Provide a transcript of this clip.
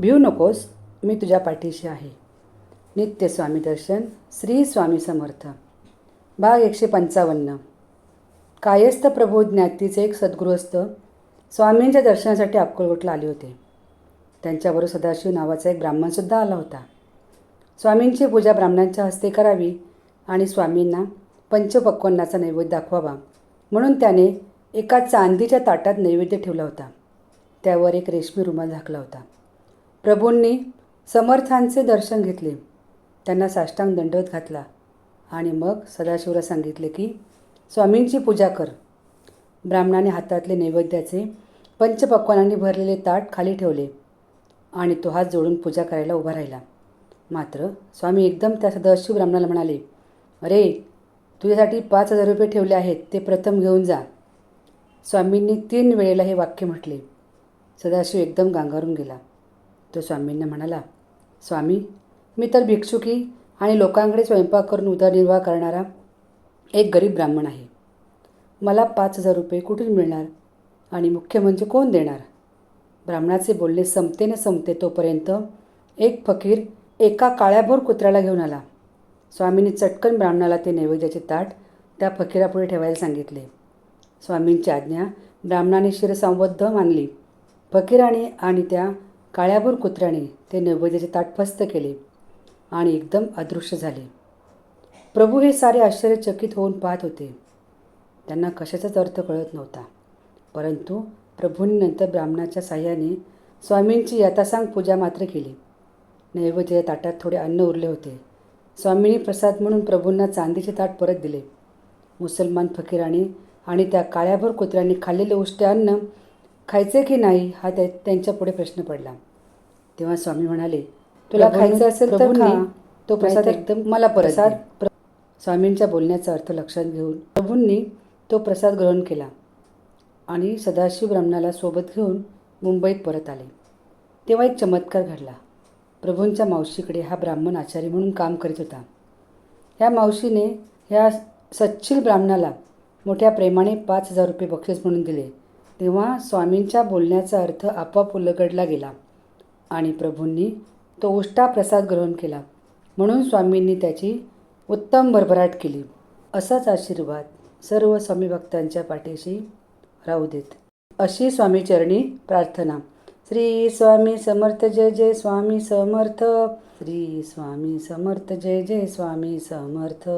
भिऊ नकोस मी तुझ्या पाठीशी आहे. नित्य स्वामी दर्शन श्री स्वामी समर्थ. भाग एकशे पंचावन्न. कायस्थ प्रभू ज्ञातीचे एक सद्गृहस्थ स्वामींच्या दर्शनासाठी अक्कलकोटला आले होते. त्यांच्याबरोबर सदाशिव नावाचा एक ब्राह्मणसुद्धा आला होता. स्वामींची पूजा ब्राह्मणांच्या हस्ते करावी आणि स्वामींना पंचपक्वान्नाचा नैवेद्य दाखवावा म्हणून त्याने एका चांदीच्या ताटात नैवेद्य ठेवला होता. त्यावर एक रेशमी रुमाल झाकला होता. प्रभूंनी समर्थांचे दर्शन घेतले. त्यांना साष्टांग दंडवत घातला आणि मग सदाशिवला सांगितले की स्वामींची पूजा कर. ब्राह्मणाने हातातले नैवेद्याचे पंचपक्वानांनी भरलेले ताट खाली ठेवले आणि तो हात जोडून पूजा करायला उभा राहिला. मात्र स्वामी एकदम त्या सदाशिव ब्राह्मणाला म्हणाले अरे तुझ्यासाठी पाच हजार रुपये ठेवले आहेत ते प्रथम घेऊन जा. स्वामींनी तीन वेळेला हे वाक्य म्हटले. सदाशिव एकदम गांगारून गेला. तो स्वामींना म्हणाला स्वामी मी तर भिक्षुकी आणि लोकांकडे स्वयंपाक करून उदरनिर्वाह करणारा एक गरीब ब्राह्मण आहे. मला पाच हजार रुपये कुठून मिळणार आणि मुख्य म्हणजे कोण देणार? ब्राह्मणाचे बोलणे संपते न संपते तोपर्यंत एक फकीर एका काळ्याभोर कुत्र्याला घेऊन आला. स्वामींनी चटकन ब्राह्मणाला ते नैवेद्याचे ताट त्या फकीरापुढे ठेवायला सांगितले. स्वामींची आज्ञा ब्राह्मणाने शिरसंबद्ध मानली. फकीराने आणि त्या काळ्याभोर कुत्र्याने ते नैवेद्याचे ताट फस्त केले आणि एकदम अदृश्य झाले. प्रभू हे सारे आश्चर्यचकित होऊन पाहत होते. त्यांना कशाचाच अर्थ कळत नव्हता. परंतु प्रभूंनी नंतर ब्राह्मणाच्या साह्याने स्वामींची यथासांग पूजा मात्र केली. नैवेद्याच्या ताटात थोडे अन्न उरले होते. स्वामींनी प्रसाद म्हणून प्रभूंना चांदीचे ताट परत दिले. मुसलमान फकीराने आणि त्या काळ्याभर कुत्र्यांनी खाल्लेले उष्टे अन्न खायचे की नाही हा त्या त्यांच्या पुढे प्रश्न पडला. तेव्हा स्वामी म्हणाले तुला खायचं असेल तर खा. तो प्रसाद एकदम मला प्रसाद प्र स्वामींच्या बोलण्याचा अर्थ लक्षात घेऊन प्रभूंनी तो प्रसाद ग्रहण केला आणि सदाशिव ब्राह्मणाला सोबत घेऊन मुंबईत परत आले. तेव्हा एक चमत्कार घडला. प्रभूंच्या मावशीकडे हा ब्राह्मण आचारी म्हणून काम करीत होता. ह्या मावशीने ह्या सच्चिल ब्राह्मणाला मोठ्या प्रेमाने पाच हजार रुपये बक्षीस म्हणून दिले. तेव्हा स्वामींच्या बोलण्याचा अर्थ आपोआप उलगडला गेला आणि प्रभूंनी तो उष्टा प्रसाद ग्रहण केला. म्हणून स्वामींनी त्याची उत्तम भरभराट केली. असाच आशीर्वाद सर्व स्वामी भक्तांच्या पाठीशी राहू देत. अशी स्वामीचरणी प्रार्थना. श्री स्वामी समर्थ जय जय स्वामी समर्थ. श्री स्वामी समर्थ जय जय स्वामी समर्थ.